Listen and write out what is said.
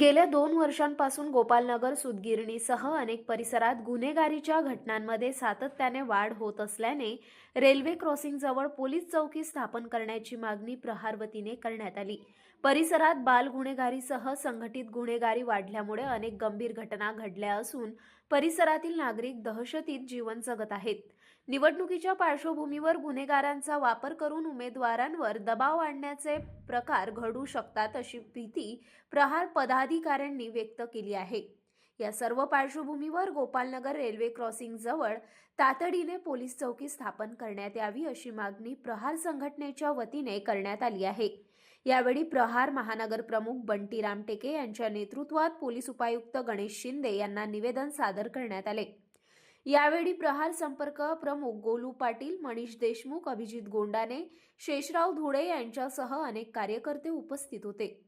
गेल्या दोन वर्षांपासून गोपालनगर सुदगिरणीसह अनेक परिसरात गुन्हेगारीच्या घटनांमध्ये सातत्याने वाढ होत असल्याने रेल्वे क्रॉसिंगजवळ पोलीस चौकी स्थापन करण्याची मागणी प्रहार वतीने करण्यात आली. परिसरात बाल गुन्हेगारीसह संघटित गुन्हेगारी वाढल्यामुळे अनेक गंभीर घटना घडल्या असून परिसरातील नागरिक दहशतीत जीवन जगत आहेत. निवडणुकीच्या पार्श्वभूमीवर गुन्हेगारांचा वापर करून उमेदवारांवर दबाव आणण्याचे प्रकार घडू शकतात अशी भीती प्रहार पदाधिकाऱ्यांनी व्यक्त केली आहे. या सर्व पार्श्वभूमीवर गोपालनगर रेल्वे क्रॉसिंग जवळ तातडीने पोलीस चौकी स्थापन करण्यात यावी अशी मागणी प्रहार संघटनेच्या वतीने करण्यात आली आहे. यावेळी प्रहार महानगर प्रमुख बंटी रामटेके यांच्या नेतृत्वात पोलीस उपायुक्त गणेश शिंदे यांना निवेदन सादर करण्यात आले. यावेळी प्रहार संपर्क प्रमुख गोलू पाटील मनीष देशमुख अभिजित गोंडाने शेषराव धुळे यांच्यासह अनेक कार्यकर्ते उपस्थित होते.